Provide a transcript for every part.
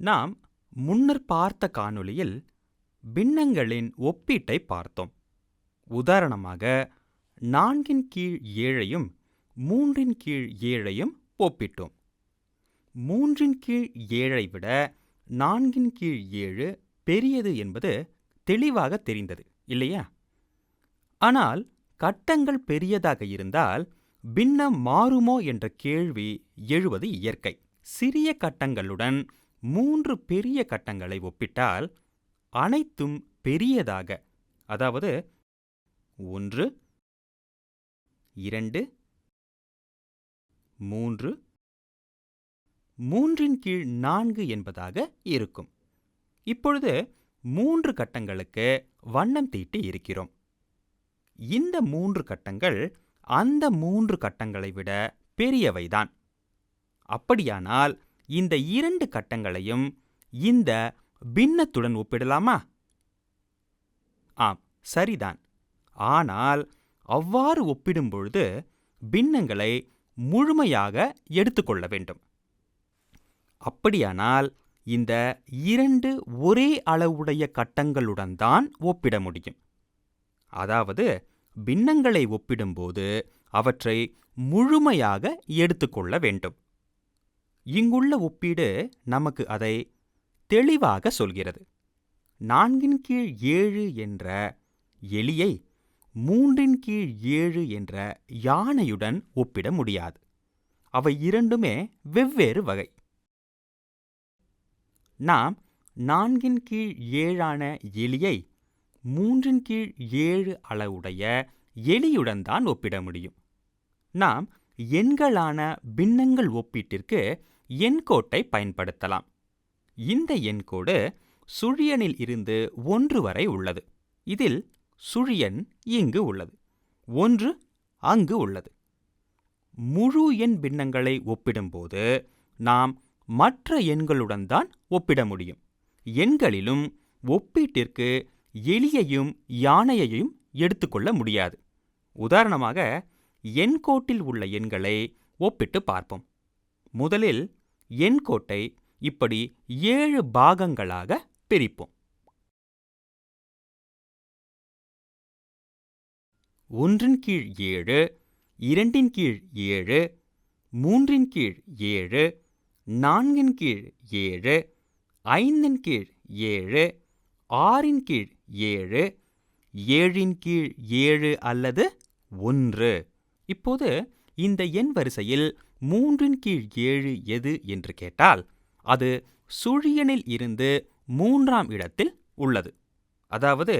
நாம் முன்னர் பார்த்த காணொளியில் பின்னங்களின் ஒப்பீட்டை பார்த்தோம். உதாரணமாக நான்கின் கீழ் ஏழையும் மூன்றின் கீழ் ஏழையும் ஒப்பிட்டோம். மூன்றின் கீழ் ஏழை விட நான்கின் கீழ் ஏழு பெரியது என்பது தெளிவாக தெரிந்தது இல்லையா? ஆனால் கட்டங்கள் பெரியதாக இருந்தால் பின்னம் மாறுமோ என்ற கேள்வி எழுவது இயற்கை. சிறிய கட்டங்களுடன் மூன்று பெரிய கட்டங்களை ஒப்பிட்டால் அனைத்தும் பெரியதாக அதாவது ஒன்று இரண்டு மூன்று மூன்றின் கீழ் நான்கு என்பதாக இருக்கும். இப்பொழுது மூன்று கட்டங்களுக்கு வண்ணம் தீட்டி இருக்கிறோம். இந்த மூன்று கட்டங்கள் அந்த மூன்று கட்டங்களை விட பெரியவைதான். அப்படியானால் இந்த இரண்டு கட்டங்களையும் இந்த பின்னத்துடன் ஒப்பிடலாமா? ஆம் சரிதான். ஆனால் அவ்வாறு ஒப்பிடும்பொழுது பின்னங்களை முழுமையாக எடுத்துக்கொள்ள வேண்டும். அப்படியானால் இந்த இரண்டு ஒரே அளவுடைய கட்டங்களுடன் தான் ஒப்பிட முடியும். அதாவது பின்னங்களை ஒப்பிடும்போது அவற்றை முழுமையாக எடுத்துக்கொள்ள வேண்டும். இங்குள்ள ஒப்பீடு நமக்கு அதை தெளிவாக சொல்கிறது. நான்கின் கீழ் ஏழு என்ற எலியை மூன்றின் கீழ் ஏழு என்ற யானையுடன் ஒப்பிட முடியாது. அவை இரண்டுமே வெவ்வேறு வகை. நாம் நான்கின் கீழ் ஏழான எலியை மூன்றின் கீழ் ஏழு அளவுடைய எலியுடன் தான் ஒப்பிட முடியும். நாம் எண்களான பின்னங்கள் ஒப்பீட்டிற்கு என்கோட்டை பயன்படுத்தலாம். இந்த எண்கோடு சுழியனில் இருந்து ஒன்று வரை உள்ளது. இதில் சுழியன் இங்கு உள்ளது ஒன்று அங்கு உள்ளது. முழு எண் பின்னங்களை ஒப்பிடும்போது நாம் மற்ற எண்களுடன் தான் ஒப்பிட முடியும். எண்களிலும் ஒப்பீட்டிற்கு எலியையும் யானையையும் எடுத்துக்கொள்ள முடியாது. உதாரணமாக எண்கோட்டில் உள்ள எண்களை ஒப்பிட்டு பார்ப்போம். முதலில் எண்கோட்டை இப்படி ஏழு பாகங்களாக பிரிப்போம். ஒன்றின் கீழ் ஏழு இரண்டின் கீழ் ஏழு மூன்றின் கீழ் ஏழு நான்கின் கீழ் ஏழு ஐந்தின் கீழ் ஏழு ஆறின் கீழ் ஏழு ஏழின் கீழ் ஏழு அல்லது ஒன்று. இப்போது இந்த எண் வரிசையில் மூன்றின் கீழ் ஏழு எது என்று கேட்டால் அது சுழியனில் இருந்து மூன்றாம் இடத்தில் உள்ளது. அதாவது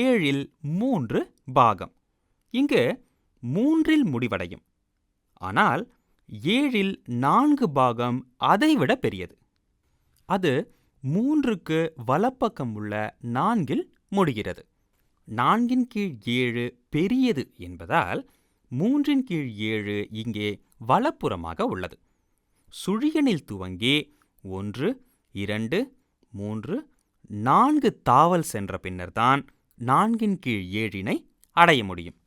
ஏழில் மூன்று பாகம். இங்கு மூன்றில் முடிவடையும். ஆனால் ஏழில் நான்கு பாகம் அதைவிட பெரியது. அது மூன்றுக்கு வலப்பக்கம் உள்ள நான்கில் முடிகிறது. நான்கின் கீழ் ஏழு பெரியது என்பதால் மூன்றின் கீழ் ஏழு இங்கே வலப்புறமாக உள்ளது. சுழியனில் துவங்கி ஒன்று இரண்டு மூன்று நான்கு தாவல் சென்ற பின்னர்தான் நான்கின் கீழ் ஏழினை அடைய முடியும்.